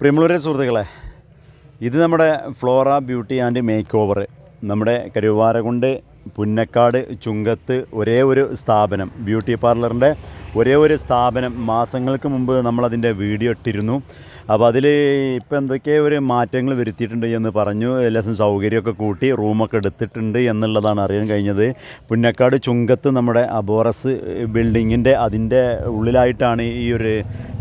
പ്രിയമുള്ളവരെ സുഹൃത്തുക്കളെ ഇത് നമ്മുടെ Flora beauty and makeover നമ്മുടെ കരുവാരകുണ്ട് പുന്നക്കാട് ചുങ്കത്ത് ഒരേ ഒരു സ്ഥാപനം ബ്യൂട്ടി പാർലറിന്റെ ഒരേ ഒരു സ്ഥാപനം മാസങ്ങൾക്ക് മുമ്പ് നമ്മളതിന്റെ വീഡിയോ ഇട്ടിരുന്നു. അപ്പോൾ അതിൽ ഇപ്പോൾ എന്തൊക്കെ ഒരു മാറ്റങ്ങൾ വരുത്തിയിട്ടുണ്ട് എന്ന് പറഞ്ഞു ലെസൺ സൗകര്യമൊക്കെ കൂട്ടി റൂമൊക്കെ എടുത്തിട്ടുണ്ട് എന്നുള്ളതാണ് അറിയാൻ കഴിഞ്ഞത്. പുന്നക്കാട് ചുങ്കത്ത് നമ്മുടെ അബോറസ് ബിൽഡിങ്ങിന്റെ അതിന്റെ ഉള്ളിലായിട്ടാണ് ഈ ഒരു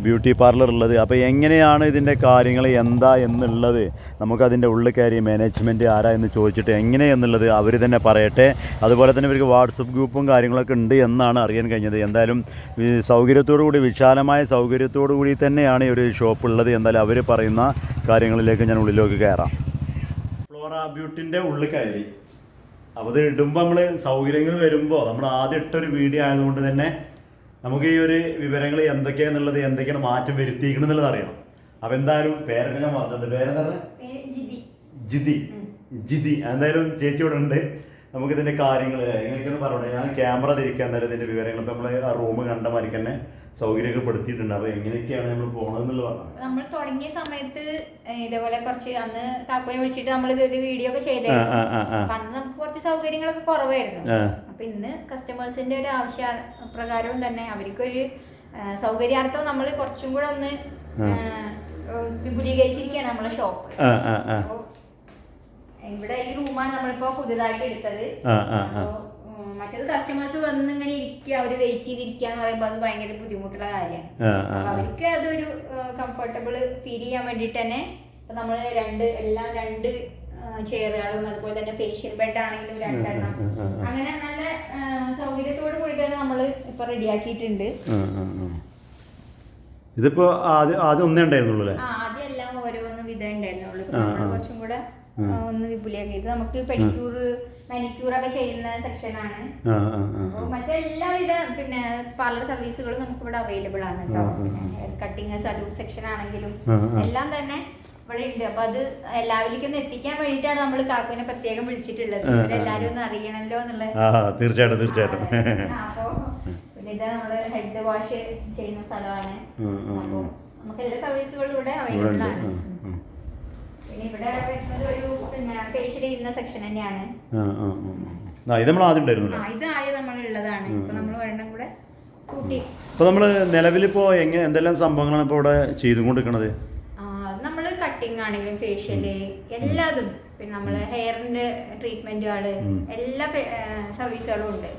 ബ്യൂട്ടി പാർലർ ഉള്ളത്. അപ്പോൾ എങ്ങനെയാണ് ഇതിന്റെ കാര്യങ്ങൾ? എന്താ എന്നുള്ളത് നമുക്കതിന്റെ ഉള്ളിൽ കയറി മാനേജ്മെന്റ് ആരാ എന്ന് ചോദിച്ചിട്ട് എങ്ങനെയെന്നുള്ളത് അവർ തന്നെ പറയട്ടെ. അതുപോലെ തന്നെ ഇവർക്ക് വാട്സപ്പ് ഗ്രൂപ്പും കാര്യങ്ങളൊക്കെ ഉണ്ട് എന്നാണ് അറിയാൻ കഴിഞ്ഞത്. എന്തായാലും സൗകര്യത്തോടു കൂടി വിശാലമായ സൗകര്യത്തോടു കൂടി തന്നെയാണ് ഈ ഒരു ഷോപ്പ് ഉള്ളത്. എന്തായാലും അവർ പറയുന്ന കാര്യങ്ങളിലേക്ക് ഞാൻ ഉള്ളിലേക്ക് കയറാം. ഫ്ലോറ ബ്യൂട്ടിന്റെ ഉള്ളിൽ കയറി. അപ്പോൾ ഇത് ഇടുമ്പോൾ നമ്മൾ സൗകര്യങ്ങൾ വരുമ്പോൾ നമ്മൾ ആദ്യം ഇട്ടൊരു വീഡിയോ ആയതുകൊണ്ട് തന്നെ നമുക്ക് ഈ ഒരു വിവരങ്ങൾ എന്തൊക്കെയാന്നുള്ളത് എന്തൊക്കെയാണ് മാറ്റം വരുത്തിയിരിക്കണം എന്നുള്ളത് അറിയണം. അപ്പോൾ എന്തായാലും പേരൊക്കെ ഞാൻ പറഞ്ഞിട്ടുണ്ട് പേരെന്താ ജിതി. ജിതി. എന്തായാലും ചേച്ചി ഇവിടെ ഉണ്ട്. നമുക്ക് ഇതിന്റെ കാര്യങ്ങൾ എങ്ങനെയൊക്കെയെന്ന് പറയണേ ഞാൻ ക്യാമറ തിരിക്കാൻ തരാം ഇതിന്റെ വിവരങ്ങൾ ഇപ്പം നമ്മൾ ആ റൂം കണ്ട മാതിരി തന്നെ സൗകര്യമൊക്കെ പെടുത്തിയിട്ടുണ്ട്. അപ്പോൾ എങ്ങനെയൊക്കെയാണ് നമ്മൾ പോകണമെന്നുള്ള പറഞ്ഞത് നമ്മൾ തുടങ്ങിയ സമയത്ത് ഇതേപോലെ കുറച്ച് അന്ന് താക്കോലെ വിളിച്ചിട്ട് നമ്മൾ ഇതൊരു വീഡിയോ ഒക്കെ ചെയ്തായിരുന്നു. അന്ന് നമുക്ക് കുറച്ച് സൗകര്യങ്ങളൊക്കെ കുറവായിരുന്നു. അപ്പൊ ഇന്ന് കസ്റ്റമേഴ്സിന്റെ ഒരു ആവശ്യ പ്രകാരവും തന്നെ അവർക്കൊരു സൗകര്യാർത്ഥം നമ്മൾ കുറച്ചും കൂടെ ഒന്ന് വിപുലീകരിച്ചിരിക്കുകയാണ് നമ്മളെ ഷോപ്പ്. ഇവിടെ ഈ റൂമാണ് നമ്മളിപ്പോ പുതിയതായിട്ട് എടുത്തത്. മറ്റത് കസ്റ്റമേഴ്സ് വന്ന് ഇങ്ങനെ ഇരിക്കുക അവർ വെയിറ്റ് ചെയ്തിരിക്കാന്ന് പറയുമ്പോൾ അത് ഭയങ്കര ബുദ്ധിമുട്ടുള്ള കാര്യമാണ്. അവർക്ക് അതൊരു കംഫർട്ടബിൾ ഫീൽ ചെയ്യാൻ വേണ്ടിട്ട് തന്നെ ഇപ്പൊ നമ്മൾ രണ്ട് എല്ലാം രണ്ട് ചെയറുകളും അതുപോലെ തന്നെ ഫേഷ്യൽ ബെഡ് ആണെങ്കിലും രണ്ടെണ്ണം അങ്ങനെ നല്ല സൗകര്യത്തോട് കൂടിയിട്ടാണ് നമ്മൾ ഇപ്പൊ റെഡിയാക്കിയിട്ടുണ്ട്. ഇതിപ്പോ ആദ്യം ആദ്യം ഒന്നേ ഉണ്ടായിരുന്നുള്ളൂ അല്ലേ? ആദ്യം എല്ലാം ഓരോന്ന് വിധം ഉണ്ടായിരുന്നുള്ളൂ. നമ്മൾ. കുറച്ചും കൂടെ ഒന്ന് വിപുലീകരിക്കും ഇത് നമുക്ക് പെഡിക്യൂർ മെനിക്യൂർ ഒക്കെ ചെയ്യുന്ന സെക്ഷനാണ് മറ്റെല്ലാവിധ പിന്നെ പാർലർ സർവീസുകളും നമുക്ക് ഇവിടെ അവൈലബിൾ ആണ് കേട്ടോ കട്ടിങ് സലൂൺ സെക്ഷൻ ആണെങ്കിലും. എല്ലാം തന്നെ ഇവിടെ ഉണ്ട്. അപ്പൊ അത് എല്ലാവരിലേക്കും ഒന്ന് എത്തിക്കാൻ വേണ്ടിട്ടാണ് നമ്മൾ കാക്കുവിനെ പ്രത്യേകം വിളിച്ചിട്ടുള്ളത്. ആ, ഒന്ന് അറിയണല്ലോ എന്നുള്ളത്. തീർച്ചയായിട്ടും തീർച്ചയായിട്ടും. പിന്നെ ഇത് നമ്മൾ ഹെഡ് വാഷ് ചെയ്യുന്ന സ്ഥലമാണ്. അപ്പൊ നമുക്ക് എല്ലാ സർവീസുകളും ഇവിടെ അവൈലബിൾ ആണ്. പിന്നെ ഇവിടെ വരുന്നത് ഇന്ന സെക്ഷൻ തന്നെയാണ്. ഇത് നമ്മൾ ആദ്യം ഉണ്ടായിരുന്നല്ലോ ഇത് ആദ്യം നമ്മളുള്ളതാണ്. ഇപ്പൊ നമ്മൾ ഒരെണ്ണം കൂടെ കൂട്ടി. അപ്പോൾ നമ്മൾ നിലവിലിപ്പോൾ എങ്ങനെ എന്തെല്ലാം സംഭവങ്ങളാണ് ഇപ്പോൾ ഇവിടെ ചെയ്തുകൊണ്ടിരിക്കുന്നത് നമ്മൾ കട്ടിങ് ആണെങ്കിലും ഫേഷ്യൽ എല്ലാതും. പിന്നെ നമ്മൾ ഹെയറിന്റെ ട്രീറ്റ്മെന്റുകൾ എല്ലാ സർവീസുകളും ഉണ്ട്.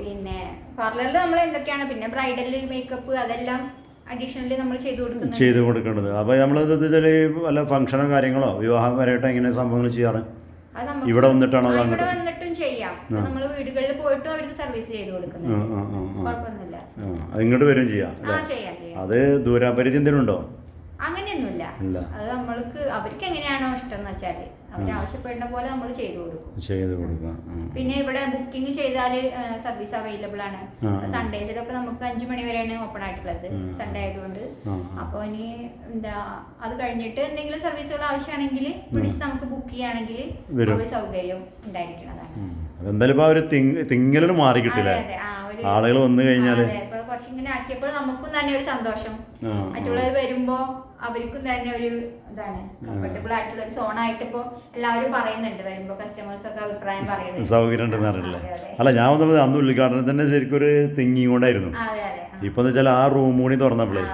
പിന്നെ പാർലറിൽ നമ്മൾ എന്തൊക്കെയാണ്? പിന്നെ ബ്രൈഡൽ മേക്കപ്പ് അതെല്ലാം അഡീഷണലി നമ്മൾ ചെയ്തു കൊടുക്കുന്നത് ചെയ്തു കൊടുക്കേണ്ടത്. അപ്പോൾ നമ്മൾ എന്താ വെച്ചാൽ വല്ല ഫംഗ്ഷനോ കാര്യങ്ങളോ വിവാഹം വരെയായിട്ട് എങ്ങനെ സംഭവങ്ങൾ ചെയ്യാറ്? ഇവിടെ വന്നിട്ടാണോ ഇവിടെ? വന്നിട്ടും ചെയ്യാം. നമ്മൾ വീടുകളിൽ പോയിട്ടും അവർക്ക് സർവീസ് ചെയ്തു കൊടുക്കുന്നത്. കുഴപ്പമൊന്നുമില്ല. ഇങ്ങോട്ട് വരും ചെയ്യാം. അത് ദൂരാപരിധി എന്തെങ്കിലും ഉണ്ടോ? അത് നമ്മൾക്ക് അവർക്ക് എങ്ങനെയാണോ ഇഷ്ടം എന്ന് വെച്ചാൽ അവർ ആവശ്യപ്പെടുന്ന പോലെ നമ്മൾ ചെയ്തു കൊടുക്കും. ചെയ്തു കൊടുക്കാം. പിന്നെ ഇവിടെ ബുക്കിംഗ് ചെയ്താൽ സർവീസ് അവൈലബിൾ ആണ്. സൺഡേസിലൊക്കെ നമുക്ക് അഞ്ചു മണി വരെയാണ് ഓപ്പൺ ആയിട്ടുള്ളത് സൺഡേ ആയതുകൊണ്ട്. അപ്പൊ അപ്പോൾ ഇനി എന്താ അത് കഴിഞ്ഞിട്ട് എന്തെങ്കിലും സർവീസുകൾ ആവശ്യമാണെങ്കിൽ വിളിച്ച് നമുക്ക് ബുക്ക് ചെയ്യുകയാണെങ്കിൽ. ഒരു സൗകര്യം ഉണ്ടായിരിക്കുന്നതാണ്. എന്തായാലും ഇപ്പോൾ ആ ഒരു തിങ് തിങ്ങലൊരു മാറി കിട്ടില്ല ആളുകൾ വന്നു കഴിഞ്ഞാൽ ഇപ്പൊ കുറച്ചിങ്ങനെ ആക്കിയപ്പോൾ തന്നെ ഒരു സന്തോഷം. മറ്റുള്ളവർ വരുമ്പോ അവർക്കും തന്നെ ഒരു ഇതാണ് കംഫർട്ടബിൾ ആയിട്ടുള്ള ഒരു സോൺ ആയിട്ട് ഇപ്പോ എല്ലാവരും പറയുന്നുണ്ട് വരുമ്പോ കസ്റ്റമേഴ്സ് ഒക്കെ അഭിപ്രായം സൗകര്യം ഉണ്ടെന്ന് അറിയില്ലേ. അല്ല ഞാൻ വന്നപ്പോൾ അന്ന് ഉദ്ഘാടനത്തിന് ശരിക്കും ഒരു തിങ്ങി കൊണ്ടായിരുന്നു. ഇപ്പൊ വെച്ചാൽ ആ റൂം കൂടി തുറന്നപ്പോഴേ.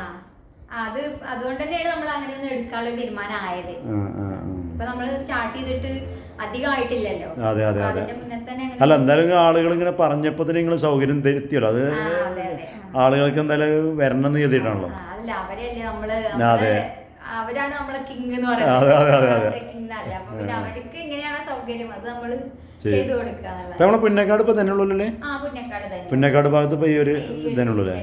അത് അതുകൊണ്ട് തന്നെയാണ് നമ്മൾ അങ്ങനെ ഒന്ന് എടുക്കാനുള്ള തീരുമാനം ആയത്. ഇപ്പൊ നമ്മൾ സ്റ്റാർട്ട് ചെയ്തിട്ട് അധികം ആയിട്ടില്ലല്ലോ അതെ, അതെ, അതെ. മുന്നേ തന്നെ അങ്ങനെ- അല്ല എന്തായാലും ആളുകൾ ഇങ്ങനെ പറഞ്ഞപ്പോ തന്നെ നിങ്ങൾ സൗകര്യം തിരുത്തിയല്ലോ. അത് ആളുകൾക്ക് എന്തായാലും വരണം എന്ന് ചെയ്തിട്ടാണല്ലോ അതെ. അവരാണ് നമ്മളെ കിങ് എന്ന്. പറയുന്നത്. അവർക്ക് എങ്ങനെയാണ് സൗകര്യം? അത് നമ്മൾ ചെയ്തു കൊടുക്കുക നമ്മളെ പുന്നക്കാട് ഇപ്പൊ തന്നെ ഉള്ളൂല്ലേ പുന്നക്കാട് തന്നെ. ഭാഗത്ത് ഇപ്പൊ ഈ ഒരു ഇതന്നെ ഉള്ളൂല്ലേ?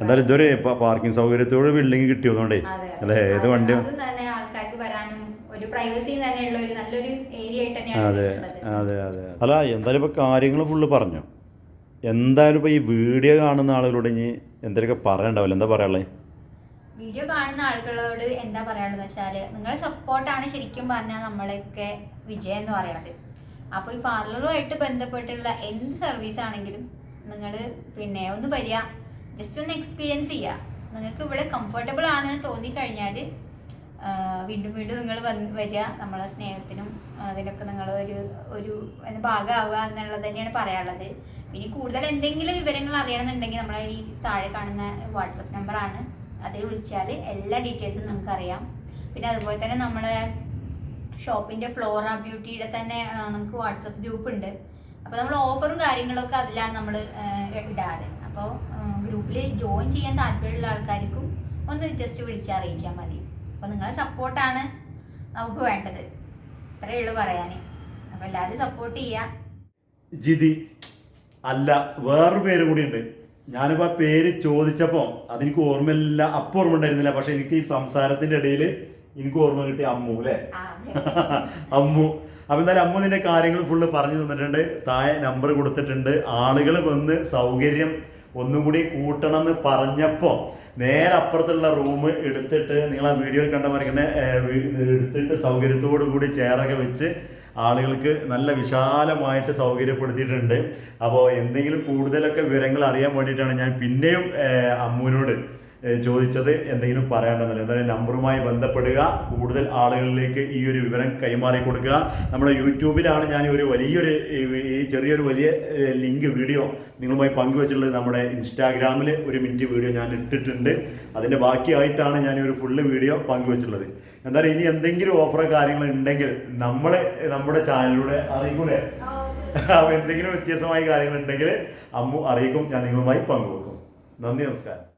എന്തായാലും ഇതൊരു പാർക്കിംഗ് സൗകര്യത്തോട് ബിൽഡിംഗ് കിട്ടിയതുകൊണ്ടേ അതെ. അല്ലേ? ഏത് വണ്ടിയും അതും തന്നെ ആൾക്കാർക്ക് വരാനും ഒരു പ്രൈവസി തന്നെയുള്ള ഒരു നല്ലൊരു ഏരിയ ആയിട്ട് തന്നെയാണ് അതെ അതെ അതെ. അല്ല എന്തായാലും ഇപ്പൊ കാര്യങ്ങൾ ഫുള്ള് പറഞ്ഞു? എന്തായാലും ഇപ്പൊ ഈ വീഡിയോ കാണുന്ന ആളുകളോട് ഇനി എന്തെങ്കിലുമൊക്കെ പറയണ്ടാവില്ല എന്താ പറയാനുള്ളത് വീഡിയോ കാണുന്ന ആളുകളോട് എന്താ പറയാനുള്ളത് വെച്ചാൽ നിങ്ങളെ സപ്പോർട്ടാണ് ശരിക്കും പറഞ്ഞാൽ നമ്മളൊക്കെ വിജയം എന്ന് പറയുന്നത് അപ്പോൾ ഈ പാർലറുമായിട്ട് ബന്ധപ്പെട്ടുള്ള എന്ത് സർവീസ് ആണെങ്കിലും നിങ്ങൾ പിന്നെ ഒന്ന് വരിക. ജസ്റ്റ് ഒന്ന് എക്സ്പീരിയൻസ് ചെയ്യുക. നിങ്ങൾക്ക് ഇവിടെ കംഫർട്ടബിൾ ആണെന്ന് തോന്നി കഴിഞ്ഞാൽ വീണ്ടും വീണ്ടും നിങ്ങൾ വന്ന് വരിക. നമ്മളെ സ്നേഹത്തിനും അതിനൊക്കെ നിങ്ങൾ ഒരു ഒരു ഭാഗമാവുക എന്നുള്ളത് തന്നെയാണ് പറയാനുള്ളത്. ഇനി കൂടുതൽ എന്തെങ്കിലും വിവരങ്ങൾ അറിയണമെന്നുണ്ടെങ്കിൽ നമ്മളെ ഈ താഴെ കാണുന്ന വാട്സപ്പ് നമ്പറാണ് അതിൽ വിളിച്ചാൽ എല്ലാ ഡീറ്റെയിൽസും നിങ്ങൾക്ക് അറിയാം. പിന്നെ അതുപോലെ തന്നെ നമ്മളെ ഷോപ്പിന്റെ ഫ്ലോറ ബ്യൂട്ടിയുടെ തന്നെ നമുക്ക് വാട്സപ്പ് ഗ്രൂപ്പ് ഉണ്ട്. അപ്പോൾ നമ്മൾ ഓഫറും കാര്യങ്ങളൊക്കെ അതിലാണ് നമ്മൾ ഇടാറ്. അപ്പോൾ ഗ്രൂപ്പിൽ ജോയിൻ ചെയ്യാൻ താല്പര്യമുള്ള ആൾക്കാർക്കും ഒന്ന് ജസ്റ്റ് വിളിച്ച് അറിയിച്ചാൽ മതി. അപ്പോൾ നിങ്ങളെ സപ്പോർട്ടാണ് നമുക്ക് വേണ്ടത്. ഇത്രയേ ഉള്ളൂ പറയാൻ അപ്പോൾ എല്ലാവരും സപ്പോർട്ട് ചെയ്യുക ജിതി അല്ല വേറൊരു പേര് കൂടി ഉണ്ട്. ഞാനിപ്പോ ആ പേര് ചോദിച്ചപ്പോൾ അതെനിക്ക് ഓർമ്മയില്ല. അപ്പൊ ഓർമ്മ ഉണ്ടായിരുന്നില്ല. പക്ഷെ എനിക്ക് ഈ സംസാരത്തിന്റെ ഇടയിൽ എനിക്ക് ഓർമ്മ കിട്ടി അമ്മു അല്ലേ? അമ്മു. അപ്പൊ എന്തായാലും അമ്മു നിന്റെ കാര്യങ്ങൾ ഫുള്ള് പറഞ്ഞു തന്നിട്ടുണ്ട്. താഴെ നമ്പർ കൊടുത്തിട്ടുണ്ട്. ആളുകൾ വന്ന് സൗകര്യം ഒന്നുകൂടി കൂട്ടണം എന്ന് പറഞ്ഞപ്പോ നേരെ അപ്പുറത്തുള്ള റൂം എടുത്തിട്ട് നിങ്ങൾ ആ വീഡിയോയിൽ കണ്ട മറിക്കുന്ന എടുത്തിട്ട് സൗകര്യത്തോടു കൂടി ചെയറൊക്കെ വെച്ച് ആളുകൾക്ക് നല്ല വിശാലമായിട്ട് സൗകര്യപ്പെടുത്തിയിട്ടുണ്ട്. അപ്പോൾ എന്തെങ്കിലും കൂടുതലൊക്കെ വിവരങ്ങൾ അറിയാൻ വേണ്ടിയിട്ടാണ് ഞാൻ പിന്നെയും അമ്മുവിനോട് ചോദിച്ചത് എന്തെങ്കിലും പറയാനുണ്ടെന്നില്ല എന്തായാലും നമ്പറുമായി ബന്ധപ്പെടുക. കൂടുതൽ ആളുകളിലേക്ക് ഈ ഒരു വിവരം കൈമാറി കൊടുക്കുക. നമ്മുടെ യൂട്യൂബിലാണ് ഞാൻ ഒരു വലിയൊരു ഈ- ചെറിയൊരു വലിയ ലിങ്ക് വീഡിയോ നിങ്ങളുമായി പങ്കുവച്ചിട്ടുള്ളത്. നമ്മുടെ ഇൻസ്റ്റാഗ്രാമിൽ ഒരു മിനിറ്റ് വീഡിയോ ഞാൻ ഇട്ടിട്ടുണ്ട്. അതിന്റെ ബാക്കിയായിട്ടാണ് ഞാൻ ഒരു ഫുള്ള് വീഡിയോ പങ്കുവച്ചിട്ടുള്ളത്. എന്തായാലും ഇനി എന്തെങ്കിലും ഓഫറോ കാര്യങ്ങൾ ഉണ്ടെങ്കിൽ നമ്മൾ നമ്മുടെ ചാനലിലൂടെ അറിയിക്കൂലേ? അപ്പോൾ എന്തെങ്കിലും വ്യത്യസ്തമായ കാര്യങ്ങളുണ്ടെങ്കിൽ അമ്മു അറിയിക്കും ഞാൻ നിങ്ങളുമായി പങ്കുവെക്കും. നന്ദി നമസ്കാരം.